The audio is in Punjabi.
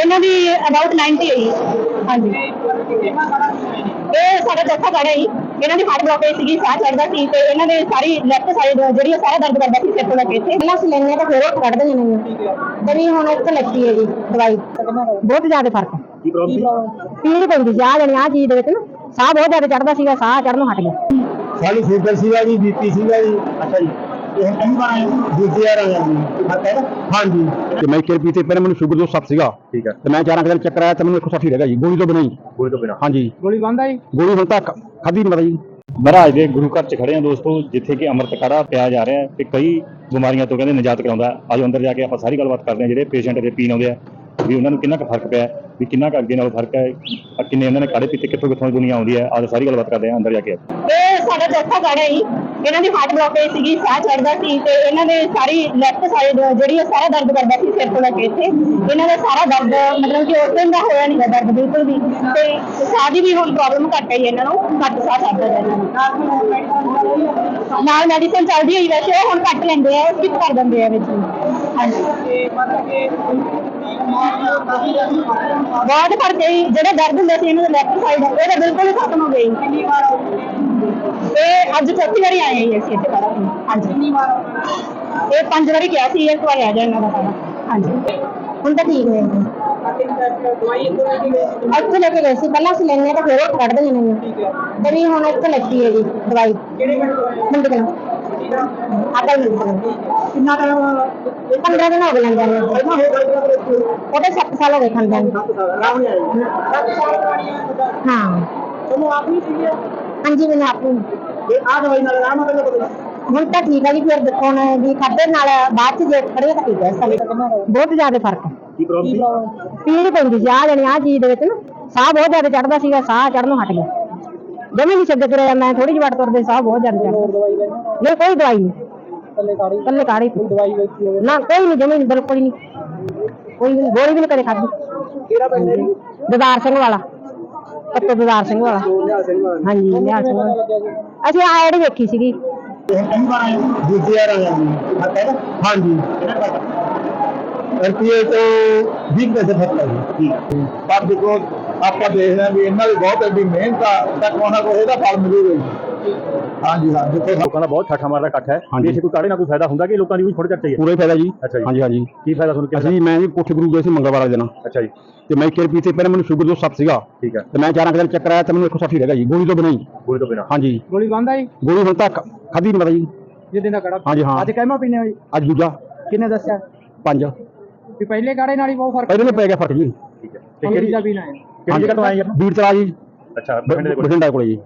ਇਹਨਾਂ ਦੀ ਅਬਾਊਟ 90 ਹੈ ਜੀ। ਹਾਂਜੀ। ਇਹ ਸਾਡਾ ਚੌਥਾ ਗਾੜਾ ਜੀ। ਇਹਨਾਂ ਦੀ ਹਾਰਟ ਬਲੌਕੇਜ ਸੀਗੀ ਸਾਹ ਚੜਦਾ ਸੀ ਤੇ ਇਹਨਾਂ ਦੇ ਸਾਰੀ ਲੈਫਟ ਸਾਈਡ ਜਿਹੜੀ ਸਾਰਾ ਦਰਦ ਕਰਦਾ ਸੀ ਸਿਰ ਤੋਂ ਲੈ ਕੇ ਇੱਥੇ। ਅਸੀਂ ਲੈਣੇ ਤਾਂ ਫਿਰ ਉਹ ਕੱਢ ਦਿੰਦੇ ਨੇ। ਵੀ ਹੁਣ ਇੱਥੇ ਲੱਗੀ ਹੈ ਜੀ ਦਵਾਈ। ਬਹੁਤ ਜ਼ਿਆਦਾ ਫ਼ਰਕ ਹੈ। ਕੀ ਪ੍ਰੋਬਲਮ ਸੀ? ਪੀੜ ਪੈਂਦੀ ਸੀ ਆ ਜਣੀ ਆ ਚੀਜ਼ ਦੇ ਵਿੱਚ ਨਾ ਸਾਹ ਬਹੁਤ ਜ਼ਿਆਦਾ ਚੜਦਾ ਸੀਗਾ ਸਾਹ ਚੜਨੋਂ ਹਟ ਗਿਆ। ਸਾਨੂੰ ਸ਼ੂਗਰ ਸੀਗਾ ਜੀ ਬੀਪੀ ਸੀਗਾ ਜੀ। ਅੱਛਾ ਜੀ। ਇਹ ਕੀ ਬਣਾਇਆ ਦੂਜੀ ਵਾਰ ਆਇਆ ਜੀ ਹਾਂਜੀ। ਤੇ ਮੈਂ ਕੇ ਪੀਤੇ ਪਹਿਲਾਂ ਮੈਨੂੰ ਸ਼ੂਗਰ ਤੋਂ ਸੱਤ ਸੀਗਾ। ਠੀਕ ਹੈ। ਤੇ ਮੈਂ 11 ਦਿਨ ਚੱਕਰ ਆਇਆ ਤੇ ਮੈਨੂੰ 160 ਰਹਿ ਗਿਆ ਜੀ ਗੋਲੀ ਤੋਂ ਬਿਨਾਂ ਹੀ ਗੋਲੀ ਤੋਂ ਬਿਨਾ। ਹਾਂਜੀ। ਗੋਲੀ ਬੰਦ ਆਈ? ਗੋਲੀ ਹੁਣ ਤੱਕ ਖਾਧੀ ਨਹੀਂ ਪਤਾ ਜੀ। ਮਹਾਰਾਜ ਦੇ ਗੁਰੂ ਘਰ ਚ ਖੜੇ ਆ ਦੋਸਤੋ ਜਿੱਥੇ ਕਿ ਅੰਮ੍ਰਿਤ ਕਾੜਾ ਪਿਆ ਜਾ ਰਿਹਾ ਹੈ ਤੇ ਕਈ ਬਿਮਾਰੀਆਂ ਤੋਂ ਕਹਿੰਦੇ ਨਿਜਾਤ ਕਰਾਉਂਦਾ ਹੈ। ਆਜੋ ਅੰਦਰ ਜਾ ਕੇ ਆਪਾਂ ਸਾਰੀ ਗੱਲਬਾਤ ਕਰਦੇ ਹਾਂ ਜਿਹੜੇ ਪੇਸ਼ੈਂਟ ਦੇ ਪੀਣ ਆਉਂਦੇ ਆ ਵੀ ਉਹਨਾਂ ਨੂੰ ਕਿੰਨਾ ਕੁ ਫ਼ਰਕ ਪਿਆ ਹੈ, ਵੀ ਕਿੰਨਾ ਕੁ ਅੱਗੇ ਨਾਲੋਂ ਫ਼ਰਕ ਹੈ ਕਿੰਨੇ ਉਹਨਾਂ ਨੇ ਕਾੜੇ ਪੀਤੇ ਕਿੱਥੋਂ ਕਿੱਥੋਂ ਦੀ ਦੁਨੀਆ ਆਉਂਦੀ ਹੈ ਆਜੋ ਸਾਰੀ ਗੱਲਬਾਤ ਕਰਦੇ ਹਾਂ ਅੰਦਰ ਜਾ ਕੇ। ਇਹ ਸਾਡਾ ਚੌਥਾ ਗਾੜਾ ਜੀ। ਇਹਨਾਂ ਦੀ ਹਾਰਟ ਬਲੌਕੇਜ ਸੀਗੀ, ਸਾਹ ਚੜਦਾ ਸੀ ਤੇ ਇਹਨਾਂ ਦੇ ਸਾਰੀ ਲੈਫਟ ਸਾਈਡ ਜਿਹੜੀ ਉਹ ਸਾਰਾ ਦਰਦ ਕਰਦਾ ਸੀ, ਸਿਰ ਤੋਂ ਲੈ ਕੇ ਇੱਥੇ। ਇਹਨਾਂ ਦਾ ਸਾਰਾ ਦਰਦ, ਮਤਲਬ ਕਿ ਉਸ ਦਿਨ ਦਾ ਹੋਇਆ ਨਹੀਂ ਦਰਦ ਬਿਲਕੁਲ ਵੀ। ਤੇ ਸਾਹ ਦੀ ਵੀ ਹੁਣ ਪ੍ਰੋਬਲਮ ਘੱਟ ਆਈ ਇਹਨਾਂ ਨੂੰ, ਘੱਟ ਸਾਹ ਚੜਦਾ ਇਹਨਾਂ ਨੂੰ। ਨਾਲ ਮੈਡੀਸਨ ਚੱਲਦੀ ਹੋਈ ਵੈਸੇ ਹੁਣ ਘੱਟ ਲੈਂਦੇ ਆ ਸਕਿਪ ਕਰ ਦਿੰਦੇ ਆ ਵਿੱਚ। ਹਾਂਜੀ। ਬਹੁਤ ਫ਼ਰਕ ਹੈ ਜੀ। ਦਰਦ ਹੁੰਦਾ ਸੀ ਇਹਨਾਂ ਦੇ ਲੈਫਟ ਸਾਈਡ ਉਹ ਤਾਂ ਬਿਲਕੁਲ ਹੀ ਖਤਮ ਹੋ ਗਏ। ਅੱਜ ਚੌਥੀ ਵਾਰੀ ਆਏ ਹਾਂ ਜੀ ਅਸੀਂ ਇੱਥੇ ਪੜ੍ਹਨ ਹਾਂਜੀ। ਇਹ ਪੰਜ ਵਾਰੀ ਕਿਹਾ ਸੀ ਇੱਕ ਵਾਰ ਆ ਜਾ ਇਹਨਾਂ ਦਾ ਸਾਰਾ ਹਾਂਜੀ। ਹੁਣ ਤਾਂ ਠੀਕ ਨੇ। ਇੱਥੇ ਲੈ ਕੇ ਗਏ ਸੀ। ਪਹਿਲਾਂ ਅਸੀਂ ਲੈਣੇ ਤਾਂ ਫਿਰ ਉਹ ਕੱਢ ਦਿੰਦੇ ਨੇ। ਤੇ ਵੀ ਹੁਣ ਇੱਥੇ ਲੱਗੀ ਹੈ ਜੀ ਦਵਾਈ। ਮੁੰਡੇ ਕੋਲ ਆਪਾਂ ਹੀ ਮਿਲਦੇ ਕਿੰਨਾ ਟਾਈਮ 15 ਦਿਨ ਹੋ ਗਏ ਲੈਂਦੇ ਨੇ। ਉਹਦੇ 7 ਸਾਲ ਹੋ ਗਏ ਖਾਂਦੇ ਨੂੰ। ਹਾਂ। ਤੁਹਾਨੂੰ ਆਪ ਨਹੀਂ ਸੀਗਾ ਹਾਂਜੀ ਮੈਨੂੰ ਆਪ ਨੂੰ ਤੇ ਆ ਦਵਾਈ ਨਾਲ ਆਰਾਮ ਆ ਗਿਆ ਹੁਣ ਤਾਂ ਠੀਕ ਹੈ ਜੀ ਫਿਰ ਦੇਖੋ ਹੁਣ ਵੀ ਖਾਦੇ ਨਾਲ ਬਾਅਦ ਚ ਜੇ ਖੜੇ ਤਾਂ ਠੀਕ ਹੈ ਸਾਲੇ ਬਹੁਤ ਜ਼ਿਆਦਾ ਫ਼ਰਕ ਹੈ ਕੀ ਪ੍ਰੋਬਲਮ ਸੀ? ਪੀੜ ਪੈਂਦੀ ਸੀ ਆ ਜਣੀ ਆ ਚੀਜ਼ ਦੇ ਵਿੱਚ ਨਾ ਸਾਹ ਬਹੁਤ ਜ਼ਿਆਦਾ ਚੜਦਾ ਸੀਗਾ ਸਾਹ ਚੜਨੋਂ ਹਟ ਗਿਆ। ਜਮੇ ਨਹੀਂ ਛੱਡ ਤੁਰਿਆ ਮੈਂ ਥੋੜੀ ਜਿਹੀ ਵਾਰ ਤੁਰਦੇ ਸਾਹ ਬਹੁਤ ਜ਼ਿਆਦਾ ਚੜਦਾ ਨਹੀਂ ਕੋਈ ਦਵਾਈ ਨਹੀਂ। ਕੱਲੇ ਕਾੜੀ ਕੱਲੇ ਕਾੜੀ ਕੋਈ ਦਵਾਈ ਵੇਚੀ ਹੋਵੇ? ਨਾ ਕੋਈ ਨਹੀਂ ਜਮੇ ਨਹੀਂ ਬਿਲਕੁਲ ਹੀ ਨਹੀਂ। ਕੋਈ ਵੀ ਨੀ, ਗੋਲੀ ਵੀ ਨਹੀਂ ਕਦੇ ਖਾਧੀ। ਕਿਹੜਾ ਪੈਂਦਾ ਜੀ? ਦਦਾਰ ਸਿੰਘ ਵਾਲਾ। ਪੱਤੇ ਦਦਾਰ ਸਿੰਘ ਵਾਲਾ। ਹਾਂਜੀ ਨਿਹਾਲ ਸਿੰਘ ਵਾਲਾ ਅਸੀਂ ਆ ਐਡ ਵੇਖੀ ਸੀਗੀ। ਇਹ ਕੀ ਬਣਾਇਆ ਦੂਜੀ ਵਾਰ ਆਇਆ ਜੀ ਹਾਂਜੀ। ਰੁਪਏ ਤੋਂ 20 ਪੈਸੇ ਫ਼ਰਕ ਹੈ ਜੀ। ਪਰ ਦੇਖੋ ਆਪਾਂ ਦੇਖਦੇ ਹਾਂ ਵੀ ਇਹਨਾਂ ਦੀ ਬਹੁਤ ਐਡੀ ਮਿਹਨਤ ਆ। ਤਾਂ ਕੋਈ ਨਾ ਕੋਈ ਇਹਦਾ ਫਲ ਮਿਲੂਗਾ ਜੀ ਹਾਂਜੀ ਹਾਂ ਦੇਖੋ ਲੋਕਾਂ ਦਾ ਬਹੁਤ ਠਾਠਾ ਮਾਰਦਾ ਇਕੱਠ ਹੈ। ਹਾਂਜੀ। ਵੀ ਇੱਥੇ ਕੋਈ ਕਾੜੇ ਨਾਲ ਕੋਈ ਫਾਇਦਾ ਹੁੰਦਾ ਕਿ ਲੋਕਾਂ ਦੀ ਵੀ ਥੋੜੀ ਚਰਚਾ ਹੀ ਹੈ? ਪੂਰਾ ਹੀ ਫਾਇਦਾ ਜੀ। ਅੱਛਾ ਜੀ। ਹਾਂਜੀ ਹਾਂਜੀ। ਕੀ ਫਾਇਦਾ ਤੁਹਾਨੂੰ ਕਿਹਾ ਅਸੀਂ ਮੈਂ ਵੀ ਕੋਠੇ ਗੁਰੂ ਗਏ ਸੀ ਮੰਗਲਵਾਰ ਵਾਲੇ ਦਿਨ। ਅੱਛਾ ਜੀ। ਤੇ ਮੈਂ ਕੇ ਪੀਤੇ ਪਹਿਲਾਂ ਮੈਨੂੰ ਸ਼ੂਗਰ ਤੋਂ ਸੱਤ ਸੀਗਾ। ਠੀਕ ਹੈ। ਤੇ ਮੈਂ 11 ਦਿਨ ਚੱਕਰ ਆਇਆ ਤੇ ਮੈਨੂੰ 160 ਰਹਿ ਗਿਆ ਜੀ ਗੋਲੀ ਤੋਂ ਬਿਨਾਂ ਹੀ ਗੋਲੀ ਤੋਂ ਬਿਨਾ? ਹਾਂਜੀ। ਗੋਲੀ ਬੰਦ ਆਈ? ਗੋਲੀ ਹੁਣ ਤੱਕ ਖਾਧੀ ਨਹੀਂ ਪਤਾ ਜੀ। ਜਿੱਦਾਂ ਦਾ ਕੜਾ ਹਾਂਜੀ ਹਾਂ। ਅੱਜ ਕਹਿਮਾ ਪੀਨੇ ਹੋ ਜੀ? ਅੱਜ ਦੂਜਾ। ਕਿੰਨੇ ਦੱਸਿਆ? ਪੰਜ। ਵੀ ਪਹਿਲੇ ਕਾੜੇ ਨਾਲ ਹੀ ਬਹੁਤ ਫ਼ਰਕ ਪਹਿਲੇ ਨੇ ਪੈ ਗਿਆ ਫ਼ਰਕ ਜੀ। ਠੀਕ ਹੈ। ਤੇ ਕਿਹੜੀ ਕਿਹੜੀ ਦਾ ਪੀਣਾ ਹੈ। ਕਿਹੜੀ ਜਗ੍ਹਾ ਤੋਂ ਆਏ ਜੀ ਆਪਾਂ? ਬੀੜ ਚਲਾ ਜੀ। ਅੱਛਾ ਬਠਿੰਡੇ ਦੇ ਕੋਲ। ਬਠਿੰਡਾ ਕੋਲੇ ਜੀ।